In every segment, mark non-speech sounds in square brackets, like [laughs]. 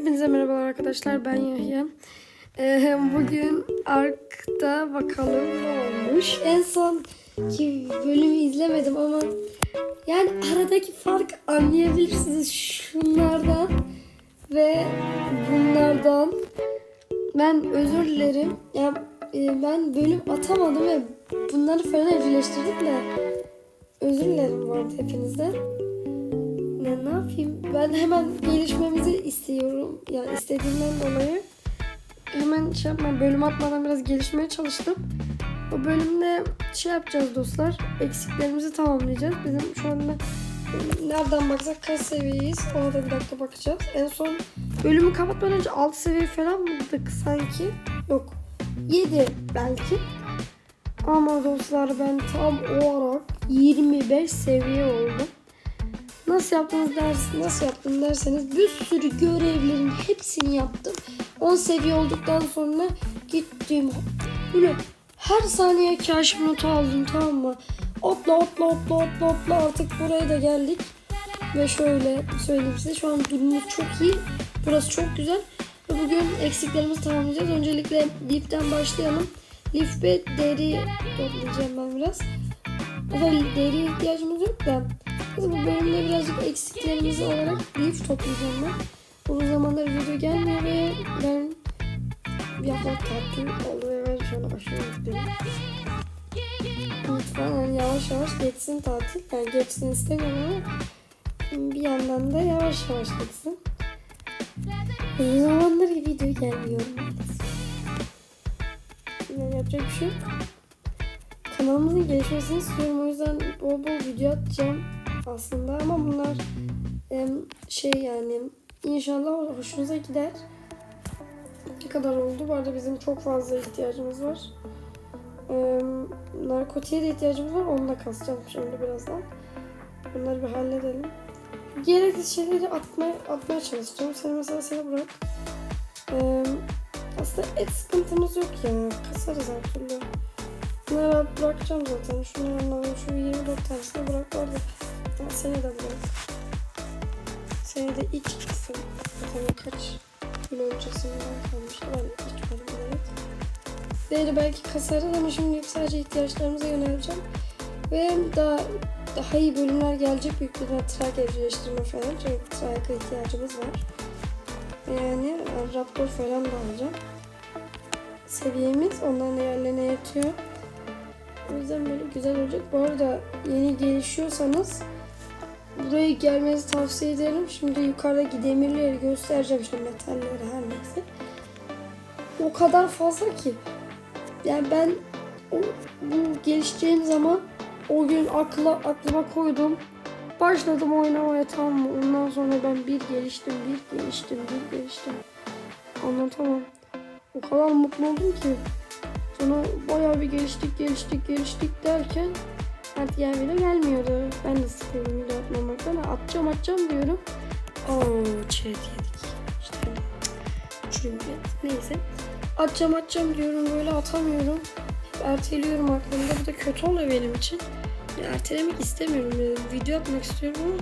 Hepinize merhabalar arkadaşlar. Ben Yahya. Ee, bugün Ark'ta bakalım ne olmuş. En son ki bölümü izlemedim ama yani aradaki fark anlayabilirsiniz şunlardan ve bunlardan. Ben özür dilerim. Ya e, ben bölüm atamadım ve bunları falan evcilleştirdik de özür dilerim bu arada hepinizden. Ne, ne yapayım? Ben hemen gelişmemizi istiyorum. Ya istediğimden dolayı hemen şey yapma, bölüm atmadan biraz gelişmeye çalıştım. Bu bölümde şey yapacağız dostlar. Eksiklerimizi tamamlayacağız. Bizim şu anda nereden baksak kaç seviyeyiz? Ona da bir dakika bakacağız. En son bölümü kapatmadan önce 6 seviye falan mıydık sanki? Yok. 7 belki. Ama dostlar ben tam olarak 25 seviye oldum. Nasıl yaptınız ders, nasıl yaptım derseniz bir sürü görevlerin hepsini yaptım. 10 seviye olduktan sonra gittim. Böyle her saniye kaşif notu aldım tamam mı? Otla otla otla otla otla artık buraya da geldik. Ve şöyle söyleyeyim size şu an durumumuz çok iyi. Burası çok güzel. Ve bugün eksiklerimizi tamamlayacağız. Öncelikle liften başlayalım. Lif ve deri toplayacağım ben biraz. Özel deri ihtiyacımız yok da bu bölümde birazcık eksiklerimizi olarak lif toplayacağım ben. Uzun zamandır video gelmiyor ve ben hafta tatil oldu ve ben aşırı mutluyum. Lütfen yani yavaş yavaş geçsin tatil. Yani geçsin istemiyorum ama bir yandan da yavaş yavaş geçsin. Uzun zamandır video gelmiyor. Yani yapacak bir şey yok. Kanalımızın gelişmesini istiyorum. O yüzden bol bol video atacağım aslında. Ama bunlar şey yani inşallah hoşunuza gider. Ne kadar oldu? Bu arada bizim çok fazla ihtiyacımız var. Narkotiğe de ihtiyacımız var. Onu da kasacağım şimdi birazdan. Bunları bir halledelim. Gereksiz şeyleri atmaya, atmaya çalışacağım. Seni mesela seni bırak. Aslında et sıkıntımız yok ya. Kasarız her türlü. Bunları bırakacağım zaten. Şunlardan şu 24 tanesini bırak orada. Seni de bırak. Seni de iç gitsin. Zaten kaç gün öncesinden kalmıştı. Ben içmedim evet. Değeri belki kasarız ama şimdi sadece ihtiyaçlarımıza yöneleceğim. Ve daha daha iyi bölümler gelecek büyük bir trak evcilleştirme falan. Çünkü traka ihtiyacımız var. Yani raptor falan da alacağım. Seviyemiz onların değerlerine yetiyor. O yüzden böyle güzel olacak. Bu arada yeni gelişiyorsanız buraya gelmenizi tavsiye ederim. Şimdi yukarıdaki demirleri göstereceğim. İşte metalleri her neyse. O kadar fazla ki. Yani ben o, bu gelişeceğim zaman o gün akla, aklıma koydum. Başladım oynamaya tamam mı? Ondan sonra ben bir geliştim, bir geliştim, bir geliştim. Anlatamam. O kadar mutlu oldum ki. Sonra bayağı bir geliştik geliştik geliştik derken artık yer bile gelmiyordu. Ben de sıkıldım video atmamaktan. Atacağım atacağım diyorum. Oo çet yedik. İşte çünkü neyse. Atacağım atacağım diyorum böyle atamıyorum. Hep erteliyorum aklımda. Bu da kötü oluyor benim için. Ya, ertelemek istemiyorum. Yani video atmak istiyorum ama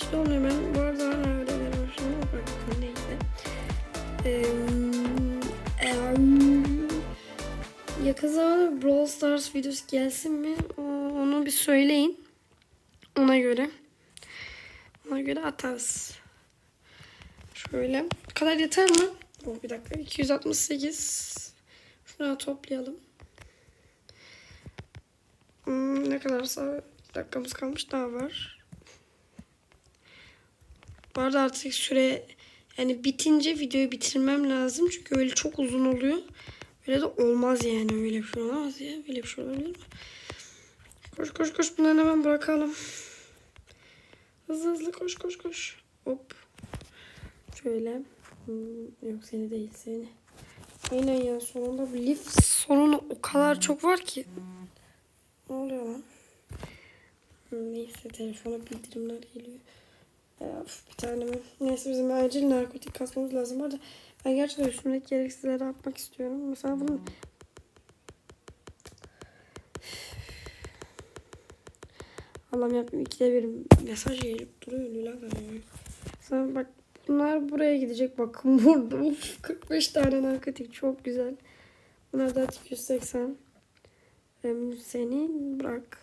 işte olmuyor. Ben bu arada hala öğrenmeye başladım. Bak neyse. Eee em, yakın zamanda Brawl Stars videosu gelsin mi? O- bir söyleyin. Ona göre. Ona göre atarız. Şöyle. Bu kadar yeter mi? Oh, bir dakika. 268. Şunu toplayalım. Hmm, ne kadarsa dakikamız kalmış daha var. Bu arada artık süre yani bitince videoyu bitirmem lazım. Çünkü öyle çok uzun oluyor. Öyle de olmaz yani. Öyle bir şey olamaz ya. Böyle bir şey olabilir mi? Koş koş koş. Bunları hemen bırakalım. Hızlı hızlı koş koş koş. Hop. Şöyle. Hmm, yok seni değil seni. Aynen ya sonunda bir lift sorunu o kadar çok var ki. Ne oluyor lan? Hmm, Neyse telefona bildirimler geliyor. Of, bir tane mi? Neyse bizim acil narkotik kasmamız lazım. Bu arada ben gerçekten üstümdeki gereksizleri atmak istiyorum. Mesela bunu Allah'ım yapayım ikide bir mesaj gelip duruyor Lüla. Mesela bak Bunlar buraya gidecek. Bakın [laughs] burada. Uf, 45 tane narkotik. Çok güzel. Bunlar da 280. Em, Seni bırak.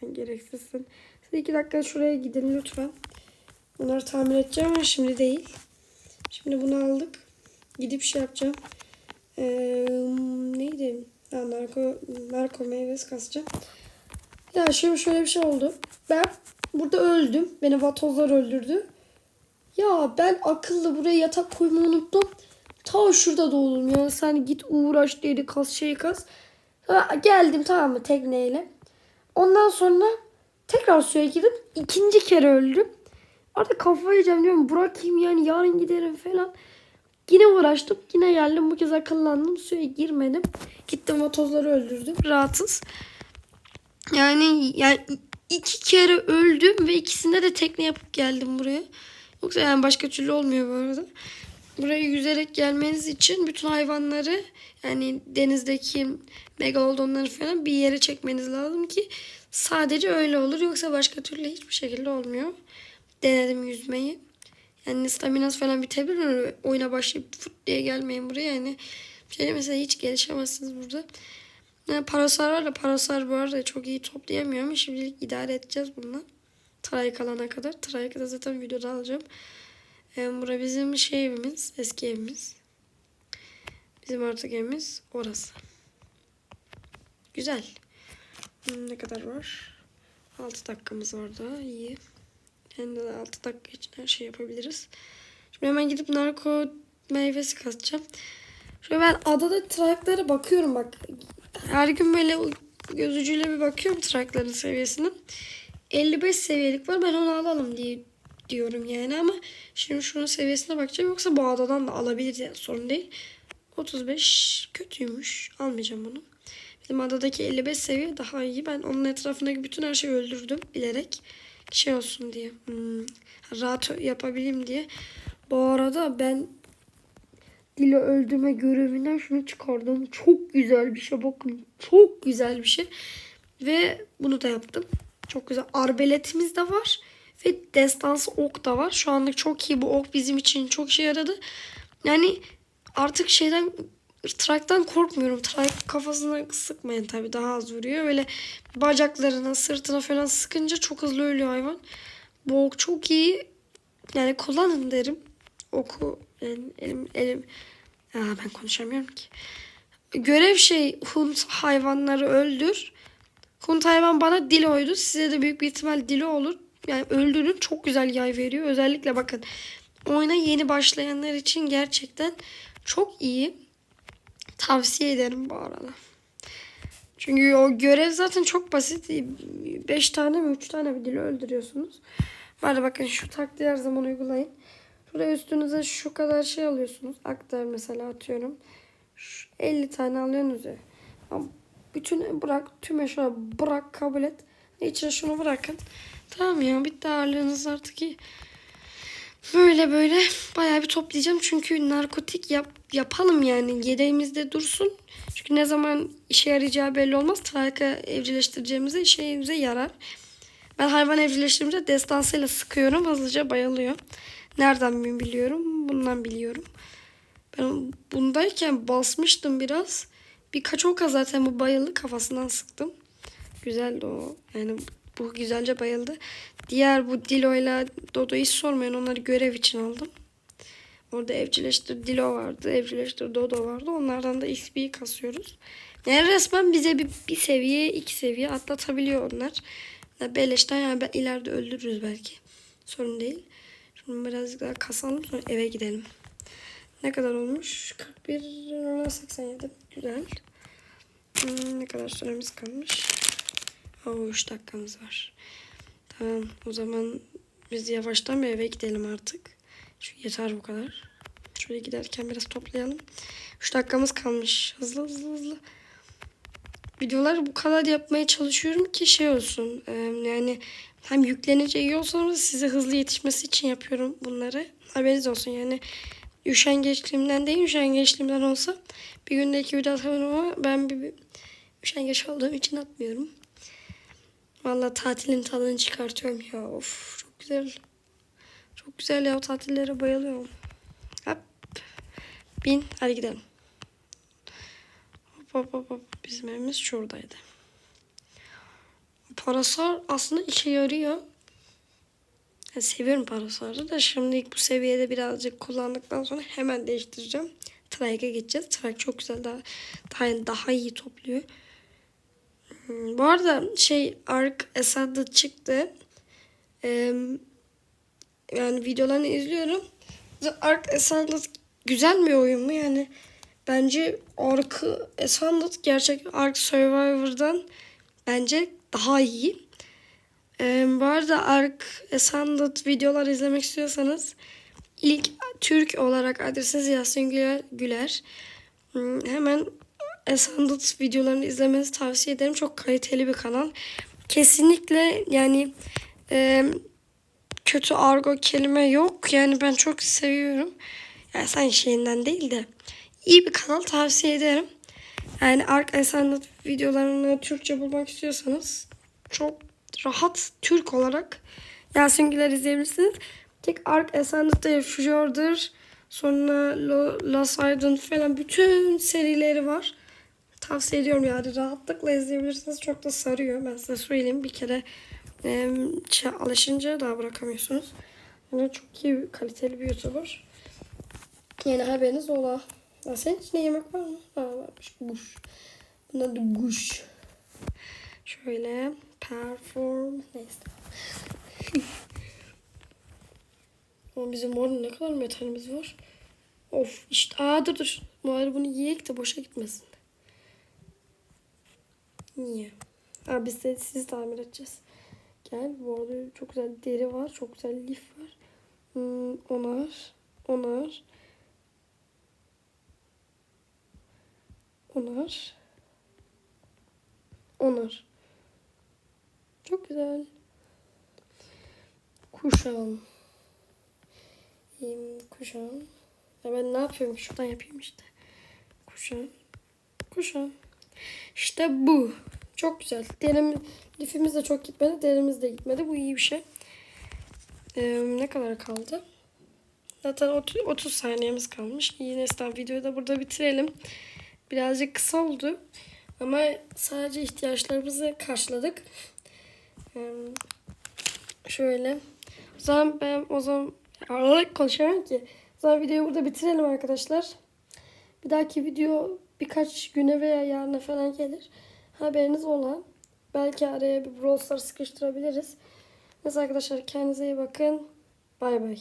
Sen gereksizsin. Siz iki dakika şuraya gidin lütfen. Bunları tamir edeceğim ama şimdi değil. Şimdi bunu aldık. Gidip şey yapacağım. Ee, neydi? Ha, narko, narko meyvesi kasacağım. Ya şimdi şöyle bir şey oldu. Ben burada öldüm. Beni vatozlar öldürdü. Ya ben akıllı buraya yatak koymayı unuttum. Ta şurada doğdum ya. Sen git uğraş dedi kas şey kas. Ha, geldim tamam mı tekneyle. Ondan sonra tekrar suya girdim. İkinci kere öldüm. Artık kafayı yiyeceğim diyorum. Bırakayım yani yarın giderim falan. Yine uğraştım. Yine geldim. Bu kez akıllandım. Suya girmedim. Gittim vatozları öldürdüm. Rahatsız. Yani yani iki kere öldüm ve ikisinde de tekne yapıp geldim buraya. Yoksa yani başka türlü olmuyor bu arada. Buraya yüzerek gelmeniz için bütün hayvanları yani denizdeki megalodonları falan bir yere çekmeniz lazım ki sadece öyle olur. Yoksa başka türlü hiçbir şekilde olmuyor. Denedim yüzmeyi. Yani staminaz falan bitebilir. Oyuna başlayıp fut diye gelmeyin buraya. Yani şey mesela hiç gelişemezsiniz burada. Yani parasar var da parasar bu arada çok iyi toplayamıyor ama şimdilik idare edeceğiz bununla. Trike alana kadar. Trike'ı da zaten videoda alacağım. Yani bura bizim şey evimiz. Eski evimiz. Bizim artık evimiz orası. Güzel. Hmm, Ne kadar var? 6 dakikamız var daha. iyi. Yani 6 dakika için her şey yapabiliriz. Şimdi hemen gidip narko meyvesi kasacağım. Şöyle ben adada traklara bakıyorum bak. Her gün böyle göz ucuyla bir bakıyorum trakların seviyesine. 55 seviyelik var ben onu alalım diye diyorum yani ama şimdi şunun seviyesine bakacağım yoksa bu adadan da alabilir yani sorun değil. 35 kötüymüş. Almayacağım bunu. Bizim adadaki 55 seviye daha iyi. Ben onun etrafındaki bütün her şeyi öldürdüm bilerek. Şey olsun diye. Hmm, rahat yapabileyim diye. Bu arada ben Dilo öldürme görevinden şunu çıkardım. Çok güzel bir şey bakın. Çok güzel bir şey. Ve bunu da yaptım. Çok güzel. Arbeletimiz de var. Ve destansı ok da var. Şu anlık çok iyi. Bu ok bizim için çok işe yaradı. Yani artık şeyden traktan korkmuyorum. Trak kafasına sıkmayın tabii daha az vuruyor. Öyle bacaklarına, sırtına falan sıkınca çok hızlı ölüyor hayvan. Bu ok çok iyi. Yani kullanın derim. Oku yani elim elim Aa, ben konuşamıyorum ki. Görev şey hunt hayvanları öldür. Hunt hayvan bana Dilo'ydu. Size de büyük bir ihtimal Dilo olur. Yani öldürün çok güzel yay veriyor. Özellikle bakın oyuna yeni başlayanlar için gerçekten çok iyi. Tavsiye ederim bu arada. Çünkü o görev zaten çok basit. 5 tane mi 3 tane bir dili öldürüyorsunuz. Var bakın şu taktiği her zaman uygulayın. Şuraya üstünüze şu kadar şey alıyorsunuz. Aktar mesela atıyorum. Şu 50 tane alıyorsunuz ya. Ama Bütün bırak tüm eşya bırak kabul et. İçine şunu bırakın. Tamam ya bitti ağırlığınız artık iyi. Böyle böyle bayağı bir toplayacağım. Çünkü narkotik yap, yapalım yani. Yedeğimizde dursun. Çünkü ne zaman işe yarayacağı belli olmaz. Trika evcilleştireceğimizde işimize yarar. Ben hayvan evcilleştirdiğimde destansıyla sıkıyorum. Hızlıca bayılıyor. Nereden biliyorum? Bundan biliyorum. Ben bundayken basmıştım biraz. Birkaç oka zaten bu bayıldı. Kafasından sıktım. Güzeldi o. Yani bu güzelce bayıldı. Diğer bu Dilo'yla Dodo'yu hiç sormayın. Onları görev için aldım. Orada evcilleştir Dilo vardı. Evcilleştir Dodo vardı. Onlardan da XP'yi kasıyoruz. Yani resmen bize bir, bir seviye, iki seviye atlatabiliyor onlar. Yani beleşten yani ileride öldürürüz belki. Sorun değil. Şimdi birazcık daha kasalım sonra eve gidelim. Ne kadar olmuş? 41 87. Güzel. Hmm, ne kadar süremiz kalmış? Oo, 3 dakikamız var. Tamam o zaman biz yavaştan bir eve gidelim artık. Şu yeter bu kadar. Şöyle giderken biraz toplayalım. 3 dakikamız kalmış. Hızlı hızlı hızlı. Videoları bu kadar yapmaya çalışıyorum ki şey olsun. yani hem yüklenince iyi olsun size hızlı yetişmesi için yapıyorum bunları. Haberiniz olsun yani. Üşengeçliğimden değil üşengeçliğimden olsa bir günde iki video atarım ama ben bir, bir üşengeç olduğum için atmıyorum. Vallahi tatilin tadını çıkartıyorum ya. Of çok güzel. Çok güzel ya tatillere bayılıyorum. Hop. Bin. Hadi gidelim. Hop hop hop hop. Bizim evimiz şuradaydı. Parasol aslında işe yarıyor. Ya seviyorum parasol'u da şimdi bu seviyede birazcık kullandıktan sonra hemen değiştireceğim. Trike'a geçeceğiz. Trike çok güzel daha daha, daha iyi topluyor. Hmm, Bu arada şey Ark Esad'da çıktı. Ee, yani videolarını izliyorum. Ark Esad'da güzel bir oyun mu? Yani bence Ark Esad'da gerçek Ark Survivor'dan bence daha iyi. Ee, bu arada Ark Esandat videolar izlemek istiyorsanız ilk Türk olarak adresiniz Yasin Güler. Güler. Hmm, Hemen Esandat videolarını izlemenizi tavsiye ederim. Çok kaliteli bir kanal. Kesinlikle yani e, kötü argo kelime yok. Yani ben çok seviyorum. Yani sen şeyinden değil de iyi bir kanal tavsiye ederim. Yani Ark Esandat videolarını Türkçe bulmak istiyorsanız çok rahat Türk olarak Yasin Güler izleyebilirsiniz. Tek Ark Esenlik'te yaşıyordur. Sonra Lost Island falan bütün serileri var. Tavsiye ediyorum yani rahatlıkla izleyebilirsiniz. Çok da sarıyor. Ben size söyleyeyim bir kere e, alışınca daha bırakamıyorsunuz. Yani çok iyi kaliteli bir YouTuber. Yeni haberiniz ola. Ya senin içinde yemek var mı? Ha varmış. Guş. Da guş. Şöyle perform neyse. [laughs] Ama bizim orada ne kadar metalimiz var. Of işte aa dur dur. Bari bunu yiyek de boşa gitmesin. Niye? Aa biz de sizi tamir edeceğiz. Gel bu arada çok güzel deri var. Çok güzel lif var. Hmm, onar. Onar. Onar. Onar. Çok güzel. Kuşağım. Kuşağım. Ya ben ne yapıyorum? Şuradan yapayım işte. Kuşağım. Kuşağım. İşte bu. Çok güzel. Derim, lifimiz de çok gitmedi. Derimiz de gitmedi. Bu iyi bir şey. Ee, ne kadar kaldı? Zaten 30, 30 saniyemiz kalmış. Yine videoyu da burada bitirelim. Birazcık kısa oldu. Ama sadece ihtiyaçlarımızı karşıladık. Şöyle. O zaman ben o zaman ağlayarak konuşamam ki. O zaman videoyu burada bitirelim arkadaşlar. Bir dahaki video birkaç güne veya yarına falan gelir. Haberiniz olan. Belki araya bir Brawl Stars sıkıştırabiliriz. Neyse arkadaşlar kendinize iyi bakın. Bay bay.